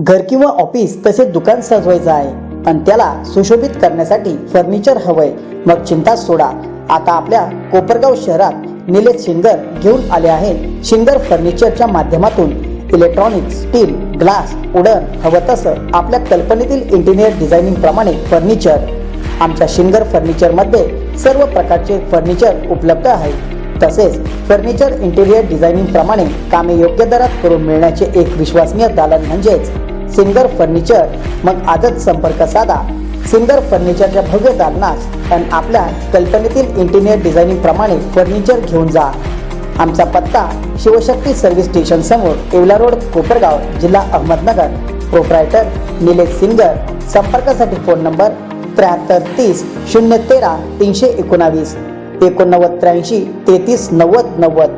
घर किंवा ऑफिस तसेच दुकान सजवायचं आहे. आणि त्याला सुशोभित करण्यासाठी फर्निचर हवंय. मग चिंता सोडा. आता आपल्या कोपरगाव शहरात निलेश शिंगर घेऊन आले आहेत. शिंगर फर्निचरच्या माध्यमातून इलेक्ट्रॉनिक स्टील ग्लास उडन हवं तसं आपल्या कल्पनेतील इंटिरियर डिझायनिंग प्रमाणे फर्निचर. आमच्या शिंगर फर्निचरमध्ये सर्व प्रकारचे फर्निचर उपलब्ध आहे. तसेच फर्निचर इंटिरियर डिझायनिंग प्रमाणे कामे योग्य दरात करून मिळण्याचे एक विश्वसनीय दालन म्हणजेच सिंगर फर्निचर मग आजच संपर्क साधा. सिंगर फर्निचरच्या भव्य दालनास आणि आपल्या कल्पनेतील इंटिरियर डिझायनिंग प्रमाणे फर्निचर घेऊन जा. आमचा पत्ता शिवशक्ती सर्व्हिस स्टेशन समोर येवला रोड कोपरगाव जिल्हा अहमदनगर. Proprietor Nilesh singer. संपर्कासाठी फोन नंबर त्र्याहत्तर तीस शून्य तेरा तीनशे एकोणावीस. एकोणनव्वद त्र्याऐंशी तेहतीस नव्वद नव्वद.